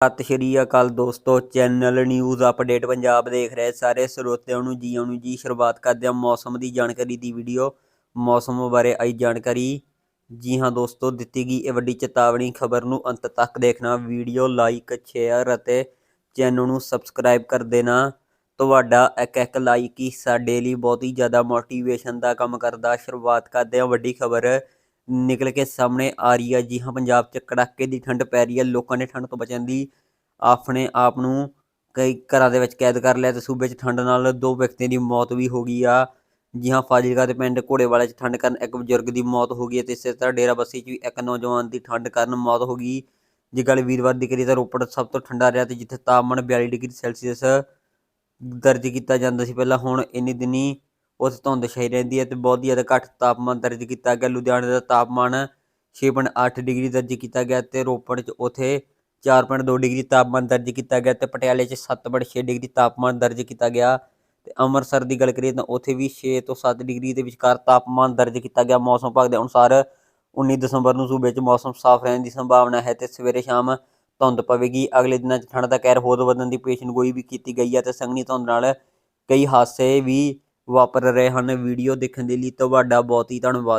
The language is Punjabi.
ਸਤਿ ਸ਼੍ਰੀ ਅਕਾਲ ਦੋਸਤੋ, ਚੈਨਲ ਨਿਊਜ਼ ਅਪਡੇਟ ਪੰਜਾਬ ਦੇਖ ਰਹੇ ਸਾਰੇ ਸਰੋਤਿਆਂ ਨੂੰ ਜੀਆਂ ਨੂੰ ਜੀ। ਸ਼ੁਰੂਆਤ ਕਰਦੇ ਹਾਂ ਮੌਸਮ ਦੀ ਜਾਣਕਾਰੀ ਦੀ ਵੀਡੀਓ। ਮੌਸਮ ਬਾਰੇ ਆਈ ਜਾਣਕਾਰੀ। ਜੀ ਹਾਂ ਦੋਸਤੋ, ਦਿੱਤੀ ਗਈ ਇਹ ਵੱਡੀ ਚੇਤਾਵਨੀ ਖਬਰ ਨੂੰ ਅੰਤ ਤੱਕ ਦੇਖਣਾ। ਵੀਡੀਓ ਲਾਈਕ, ਸ਼ੇਅਰ ਅਤੇ ਚੈਨਲ ਨੂੰ ਸਬਸਕ੍ਰਾਈਬ ਕਰ ਦੇਣਾ। ਤੁਹਾਡਾ ਇੱਕ ਇੱਕ ਲਾਈਕ ਹੀ ਸਾਡੇ ਲਈ ਬਹੁਤ ਹੀ ਜ਼ਿਆਦਾ ਮੋਟੀਵੇਸ਼ਨ ਦਾ ਕੰਮ ਕਰਦਾ। ਸ਼ੁਰੂਆਤ ਕਰਦੇ ਹਾਂ ਵੱਡੀ ਖਬਰ। ਨਿਕਲ ਕੇ ਸਾਹਮਣੇ ਆ ਰਹੀ ਹੈ ਜੀ ਹਾਂ, ਪੰਜਾਬ 'ਚ ਕੜਾਕੇ ਦੀ ਠੰਡ ਪੈ ਰਹੀ ਹੈ ਲੋਕਾਂ ਨੇ ਠੰਡ ਤੋਂ ਬਚਣ ਦੀ ਆਪਣੇ ਆਪ ਨੂੰ ਕਈ ਘਰਾਂ ਦੇ ਵਿੱਚ ਕੈਦ ਕਰ ਲਿਆ ਤੇ ਸੂਬੇ 'ਚ ਠੰਡ ਨਾਲ ਦੋ ਵਿਅਕਤੀਆਂ ਦੀ ਮੌਤ ਵੀ ਹੋ ਗਈ ਆ। ਜੀ ਹਾਂ, ਫਾਜ਼ਿਲਕਾ ਦੇ ਪਿੰਡ ਘੋੜੇਵਾਲਾ 'ਚ ਠੰਡ ਕਾਰਨ ਇੱਕ ਬਜ਼ੁਰਗ ਦੀ ਮੌਤ ਹੋ ਗਈ ਹੈ ਤੇ ਇਸੇ ਤਰ੍ਹਾਂ ਡੇਰਾ ਬੱਸੀ 'ਚ ਵੀ ਇੱਕ ਨੌਜਵਾਨ ਦੀ ਠੰਡ ਕਾਰਨ ਮੌਤ ਹੋ ਗਈ। ਜੇ ਗੱਲ ਵੀਰਵਾਰ ਦੀ ਕਰੀਏ ਤਾਂ ਰੋਪੜ ਸਭ ਤੋਂ ਠੰਡਾ ਰਿਹਾ ਤੇ ਜਿੱਥੇ ਤਾਪਮਾਨ 42 ਡਿਗਰੀ ਸੈਲਸੀਅਸ ਦਰਜ ਕੀਤਾ ਜਾਂਦਾ ਸੀ। ਪਹਿਲਾਂ ਹੁਣ ਇੰਨੀ ਦਿਨੀ ਉੱਥੇ ਧੁੰਦ ਛਾਈ ਰਹਿੰਦੀ ਹੈ ਤੇ ਬਹੁਤ ਜ਼ਿਆਦਾ ਘੱਟ ਤਾਪਮਾਨ ਦਰਜ ਕੀਤਾ ਗਿਆ। ਲੁਧਿਆਣੇ ਦਾ ਤਾਪਮਾਨ 6.8 ਡਿਗਰੀ ਦਰਜ ਕੀਤਾ ਗਿਆ ਤੇ ਰੋਪੜ 'ਚ ਉਥੇ 4.2 ਡਿਗਰੀ ਤਾਪਮਾਨ ਦਰਜ ਕੀਤਾ ਗਿਆ ਤੇ ਪਟਿਆਲੇ 'ਚ 7.6 ਡਿਗਰੀ ਤਾਪਮਾਨ ਦਰਜ ਕੀਤਾ ਗਿਆ। ਤੇ ਅੰਮ੍ਰਿਤਸਰ ਦੀ ਗੱਲ ਕਰੀਏ ਤਾਂ ਉਥੇ ਵੀ 6 ਤੋਂ 7 ਡਿਗਰੀ ਦੇ ਵਿਚਕਾਰ ਤਾਪਮਾਨ ਦਰਜ ਕੀਤਾ ਗਿਆ। ਮੌਸਮ ਵਿਭਾਗ ਦੇ ਅਨੁਸਾਰ 19 ਦਸੰਬਰ ਨੂੰ ਸੂਬੇ 'ਚ ਮੌਸਮ ਸਾਫ਼ ਰਹਿਣ ਦੀ ਸੰਭਾਵਨਾ ਹੈ ਤੇ ਸਵੇਰੇ ਸ਼ਾਮ ਧੁੰਦ ਪਵੇਗੀ। ਅਗਲੇ ਦਿਨਾਂ 'ਚ ਠੰਡ ਦਾ ਕਹਿਰ ਹੋਰ ਵਧਣ ਦੀ ਪੇਸ਼ਨਗੋਈ ਵੀ ਕੀਤੀ ਗਈ ਹੈ ਤੇ ਸੰਘਣੀ ਧੁੰਦ ਨਾਲ ਕਈ ਹਾਦਸੇ ਵੀ ਵਾਪਰ ਰਹੇ ਹਨ। ਵੀਡੀਓ ਦੇਖਣ ਦੇ ਲਈ ਤੁਹਾਡਾ ਬਹੁਤ ਹੀ ਧੰਨਵਾਦ।